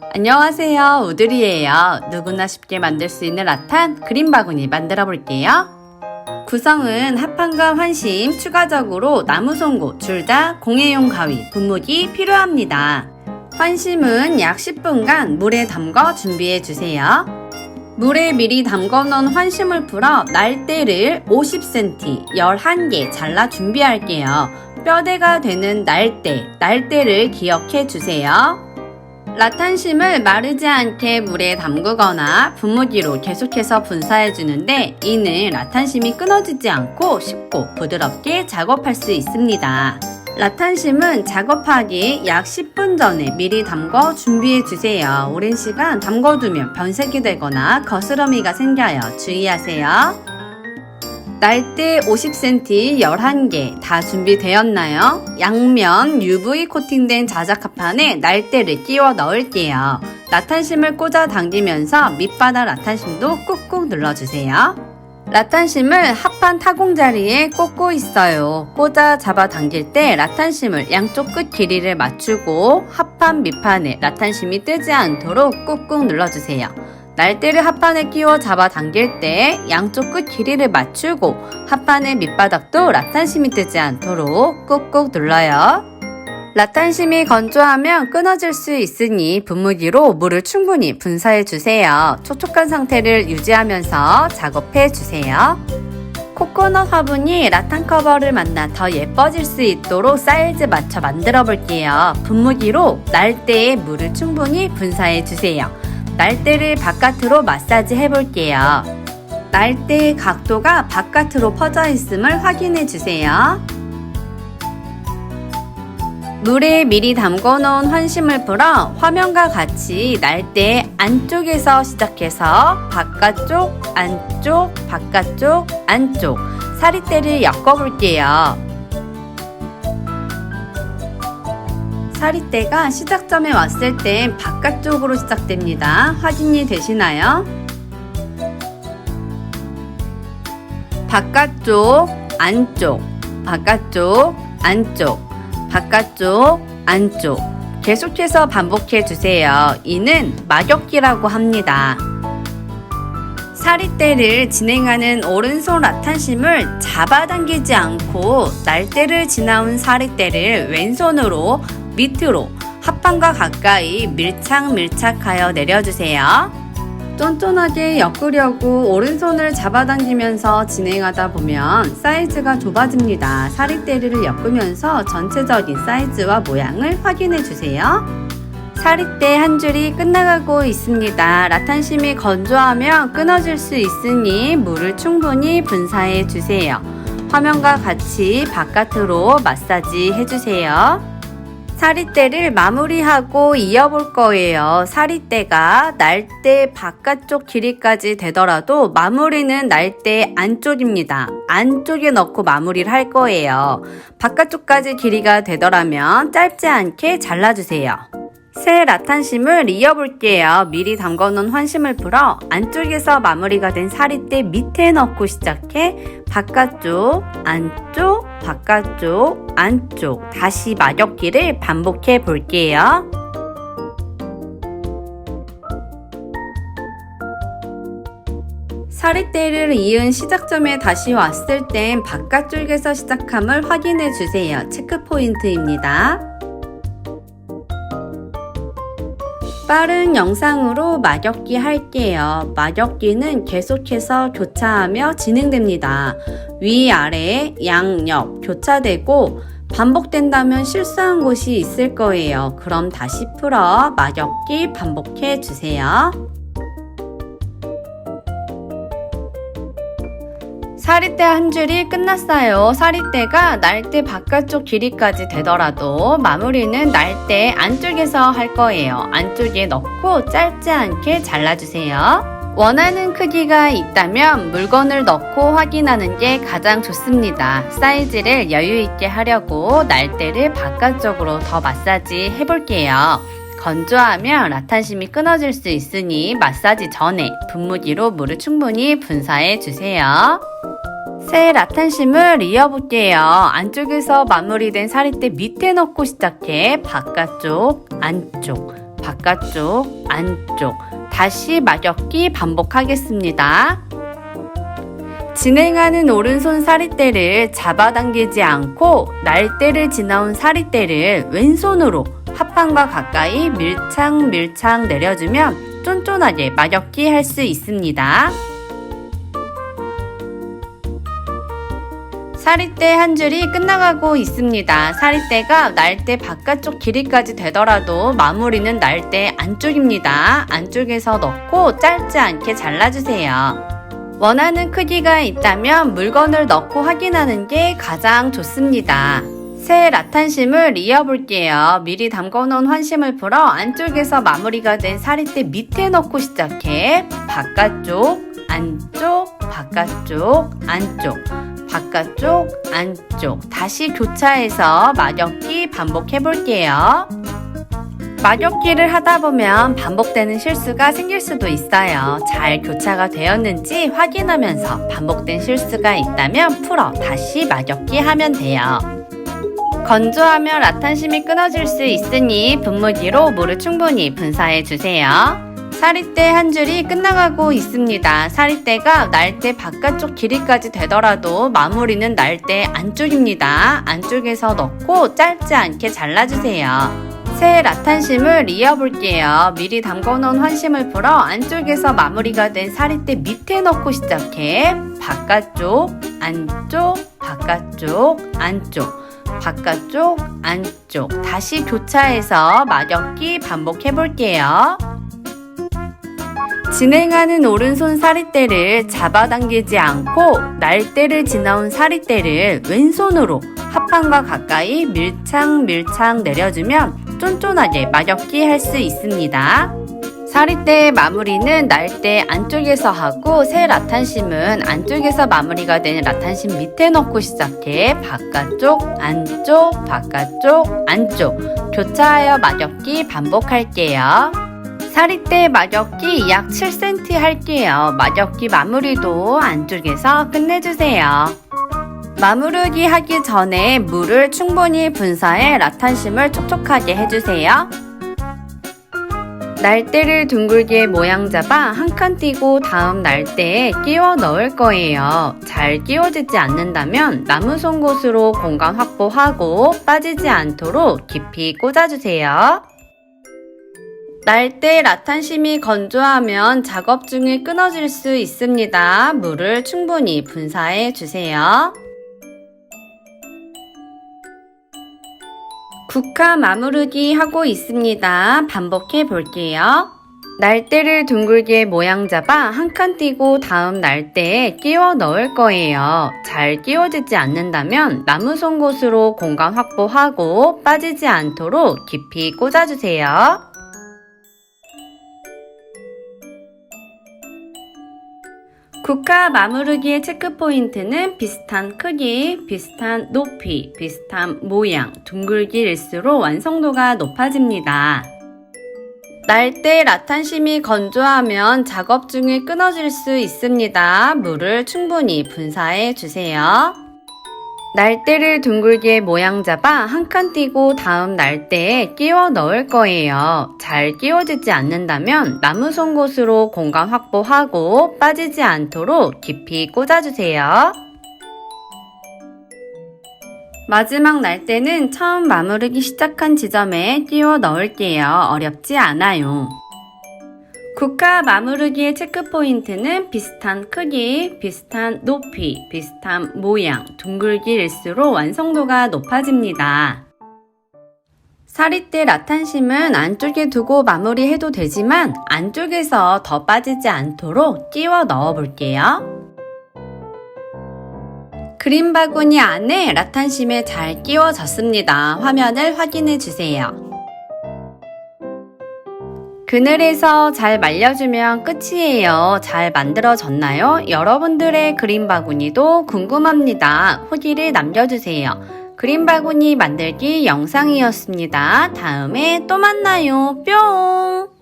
안녕하세요. 우드리예요. 누구나 쉽게 만들 수 있는 라탄 그림 바구니 만들어 볼게요. 구성은 합판과 환심, 추가적으로 나무 송곳, 둘다 공예용 가위, 분무기 필요합니다. 환심은 약 10분간 물에 담궈 준비해 주세요. 물에 미리 담궈 놓은 환심을 풀어 날대를 50cm, 11개 잘라 준비할게요. 뼈대가 되는 날대, 날대를 기억해 주세요. 라탄심을 마르지 않게 물에 담그거나 분무기로 계속해서 분사해 주는데 이는 라탄심이 끊어지지 않고 쉽고 부드럽게 작업할 수 있습니다. 라탄심은 작업하기 약 10분 전에 미리 담궈 준비해 주세요. 오랜 시간 담궈두면 변색이 되거나 거스러미가 생겨요. 주의하세요. 날대 50cm 11개 다 준비되었나요? 양면 UV 코팅된 자작합판에 날대를 끼워 넣을게요. 라탄심을 꽂아 당기면서 밑바닥 라탄심도 꾹꾹 눌러주세요. 라탄심을 합판 타공 자리에 꽂고 있어요. 꽂아 잡아 당길 때 라탄심을 양쪽 끝 길이를 맞추고 합판 밑판에 라탄심이 뜨지 않도록 꾹꾹 눌러주세요. 날대를 합판에 끼워 잡아 당길 때 양쪽 끝 길이를 맞추고 합판의 밑바닥도 라탄심이 뜨지 않도록 꾹꾹 눌러요. 라탄심이 건조하면 끊어질 수 있으니 분무기로 물을 충분히 분사해 주세요. 촉촉한 상태를 유지하면서 작업해 주세요. 코코넛 화분이 라탄 커버를 만나 더 예뻐질 수 있도록 사이즈 맞춰 만들어 볼게요. 분무기로 날대에 물을 충분히 분사해 주세요. 날대를 바깥으로 마사지 해볼게요. 날대의 각도가 바깥으로 퍼져 있음을 확인해 주세요. 물에 미리 담궈 놓은 환심을 풀어 화면과 같이 날대 안쪽에서 시작해서 바깥쪽, 안쪽, 바깥쪽, 안쪽 사리대를 엮어 볼게요. 사리대가 시작점에 왔을 땐 바깥쪽으로 시작됩니다. 확인이 되시나요? 바깥쪽, 안쪽, 바깥쪽, 안쪽, 바깥쪽, 안쪽. 계속해서 반복해 주세요. 이는 막역기라고 합니다. 사리대를 진행하는 오른손 라탄심을 잡아당기지 않고 날대를 지나온 사리대를 왼손으로 밑으로 합판과 가까이 밀착밀착하여 내려주세요. 쫀쫀하게 엮으려고 오른손을 잡아당기면서 진행하다 보면 사이즈가 좁아집니다. 사리대를 엮으면서 전체적인 사이즈와 모양을 확인해 주세요. 사리대 한 줄이 끝나가고 있습니다. 라탄심이 건조하면 끊어질 수 있으니 물을 충분히 분사해 주세요. 화면과 같이 바깥으로 마사지 해주세요. 사리대를 마무리하고 이어볼 거예요. 사리대가 날대 바깥쪽 길이까지 되더라도 마무리는 날대 안쪽입니다. 안쪽에 넣고 마무리를 할 거예요. 바깥쪽까지 길이가 되더라면 짧지 않게 잘라주세요. 새 라탄심을 이어볼게요. 미리 담궈놓은 환심을 풀어 안쪽에서 마무리가 된 사리대 밑에 넣고 시작해 바깥쪽, 안쪽, 바깥쪽, 안쪽 다시 막역기를 반복해 볼게요. 사리대를 이은 시작점에 다시 왔을 땐 바깥쪽에서 시작함을 확인해 주세요. 체크 포인트입니다. 빠른 영상으로 막역기 할게요. 막역기는 계속해서 교차하며 진행됩니다. 위아래, 양옆 교차되고 반복된다면 실수한 곳이 있을 거예요. 그럼 다시 풀어 막역기 반복해 주세요. 사리대 한 줄이 끝났어요. 사리대가 날대 바깥쪽 길이까지 되더라도 마무리는 날대 안쪽에서 할 거예요. 안쪽에 넣고 짧지 않게 잘라주세요. 원하는 크기가 있다면 물건을 넣고 확인하는 게 가장 좋습니다. 사이즈를 여유 있게 하려고 날대를 바깥쪽으로 더 마사지 해볼게요. 건조하면 라탄심이 끊어질 수 있으니 마사지 전에 분무기로 물을 충분히 분사해 주세요. 새 라탄심을 이어볼게요. 안쪽에서 마무리된 사리대 밑에 넣고 시작해 바깥쪽, 안쪽, 바깥쪽, 안쪽, 다시 마력기 반복하겠습니다. 진행하는 오른손 사리대를 잡아당기지 않고 날대를 지나온 사리대를 왼손으로 합판과 가까이 밀착 밀착 내려주면 쫀쫀하게 마력기 할 수 있습니다. 사리대 한 줄이 끝나가고 있습니다. 사리대가 날대 바깥쪽 길이까지 되더라도 마무리는 날대 안쪽입니다. 안쪽에서 넣고 짧지 않게 잘라주세요. 원하는 크기가 있다면 물건을 넣고 확인하는 게 가장 좋습니다. 새 라탄심을 이어볼게요. 미리 담궈놓은 환심을 풀어 안쪽에서 마무리가 된 사리대 밑에 넣고 시작해 바깥쪽, 안쪽, 바깥쪽, 안쪽, 바깥쪽, 안쪽 다시 교차해서 마력기 반복해 볼게요. 마력기를 하다 보면 반복되는 실수가 생길 수도 있어요. 잘 교차가 되었는지 확인하면서 반복된 실수가 있다면 풀어 다시 마력기 하면 돼요. 건조하면 라탄심이 끊어질 수 있으니 분무기로 물을 충분히 분사해 주세요. 사리대 한 줄이 끝나가고 있습니다. 사리대가 날대 바깥쪽 길이까지 되더라도 마무리는 날대 안쪽입니다. 안쪽에서 넣고 짧지 않게 잘라주세요. 새 라탄심을 이어볼게요. 미리 담궈놓은 환심을 풀어 안쪽에서 마무리가 된 사리대 밑에 넣고 시작해 바깥쪽, 안쪽, 바깥쪽, 안쪽, 바깥쪽, 안쪽 다시 교차해서 마력기 반복해 볼게요. 진행하는 오른손 사리대를 잡아당기지 않고 날대를 지나온 사리대를 왼손으로 합판과 가까이 밀착 밀착 내려주면 쫀쫀하게 마력기 할 수 있습니다. 사리대의 마무리는 날대 안쪽에서 하고 새 라탄심은 안쪽에서 마무리가 된 라탄심 밑에 넣고 시작해 바깥쪽, 안쪽, 바깥쪽, 안쪽 교차하여 마력기 반복할게요. 사리대 마력기 약 7cm 할게요. 마력기 마무리도 안쪽에서 끝내주세요. 마무르기 하기 전에 물을 충분히 분사해 라탄심을 촉촉하게 해주세요. 날대를 둥글게 모양 잡아 한 칸 띄고 다음 날대에 끼워 넣을 거예요. 잘 끼워지지 않는다면 나무 송곳으로 공간 확보하고 빠지지 않도록 깊이 꽂아주세요. 날대 라탄심이 건조하면 작업 중에 끊어질 수 있습니다. 물을 충분히 분사해 주세요. 국화 마무르기 하고 있습니다. 반복해 볼게요. 날대를 둥글게 모양 잡아 한 칸 띄고 다음 날대에 끼워 넣을 거예요. 잘 끼워지지 않는다면 나무 송곳으로 공간 확보하고 빠지지 않도록 깊이 꽂아주세요. 국화 마무르기의 체크 포인트는 비슷한 크기, 비슷한 높이, 비슷한 모양, 둥글기일수록 완성도가 높아집니다. 날대 라탄심이 건조하면 작업 중에 끊어질 수 있습니다. 물을 충분히 분사해 주세요. 날대를 둥글게 모양 잡아 한 칸 띄고 다음 날대에 끼워 넣을 거예요. 잘 끼워지지 않는다면 나무 송곳으로 공간 확보하고 빠지지 않도록 깊이 꽂아주세요. 마지막 날대는 처음 마무르기 시작한 지점에 끼워 넣을게요. 어렵지 않아요. 국화 마무르기의 체크 포인트는 비슷한 크기, 비슷한 높이, 비슷한 모양, 둥글기일수록 완성도가 높아집니다. 사리대 라탄심은 안쪽에 두고 마무리해도 되지만 안쪽에서 더 빠지지 않도록 끼워 넣어 볼게요. 그림 바구니 안에 라탄심에 잘 끼워졌습니다. 화면을 확인해 주세요. 그늘에서 잘 말려주면 끝이에요. 잘 만들어졌나요? 여러분들의 그림 바구니도 궁금합니다. 후기를 남겨주세요. 그림 바구니 만들기 영상이었습니다. 다음에 또 만나요. 뿅!